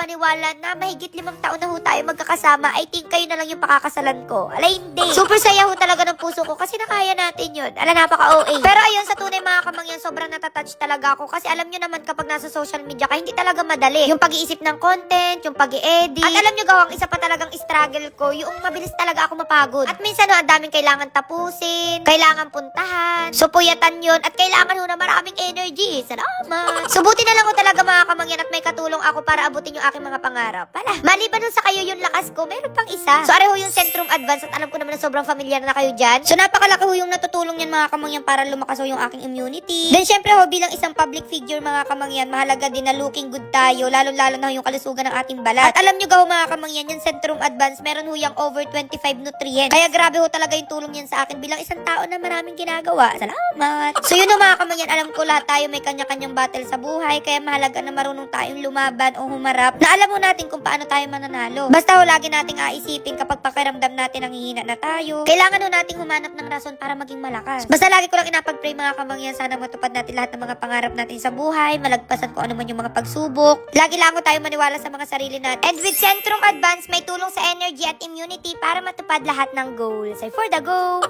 paniwala na mahigit limang taon na ho tayo magkakasama, I think kayo na lang yung pakakasalan ko. Alay, hindi. Super saya ho talaga ng puso ko kasi nakaya natin yun. Ala, napaka-OA. Pero ayun, sa tunay mga kamangyan, sobrang natatouch talaga ako kasi alam nyo naman kapag nasa social media ka, hindi talaga madali. Yung pag-iisip ng content, yung pag edit At alam nyo gawang isa pa talagang struggle ko, yung mabilis talaga ako mapagod. At minsan ho, ang daming kailangan tapusin, kailangan puntahan, supuyatan yun, at kailangan ho na maraming energy. Salamat! Subuti na lang ho talaga mga kamangyan at may katulong ako para abutin yung aking mga pangarap. Pala, maliban nun sa kayo yung lakas ko, meron pang isa. So, are ho yung Centrum Advance at alam ko naman na sobrang familiar na kayo dyan. So, napakalaki ho yung natutulong yan mga kamangyan para lumakas ho yung aking immunity. Then, syempre ho, bilang isang public figure mga kamangyan, mahalaga din na looking good tayo, lalo-lalo na ho yung kalusugan ng ating balat. At alam nyo ga ho mga kamangyan, yung Centrum Advance, meron ho yung over 25 nutrients. Kaya grabe ho talaga yung tulong yan sa akin bilang isang tao na maraming ginagawa. Salamat! So, yun ho mga kamangyan, alam ko lahat tayo may kanya-kanyang battle sa buhay, kaya mahalaga na marunong tayong lumaban o humarap na alam mo natin kung paano tayo mananalo. Basta ho, lagi nating aisipin kapag pakiramdam natin ang hihina na tayo. Kailangan ho nating humanap ng rason para maging malakas. Basta lagi ko lang inapag-pray mga kamangyan, sana matupad natin lahat ng mga pangarap natin sa buhay, malagpasan ko ano man yung mga pagsubok. Lagi lang ho tayo maniwala sa mga sarili natin. And with Centrum Advance, may tulong sa energy at immunity para matupad lahat ng goals. Ay, for the go!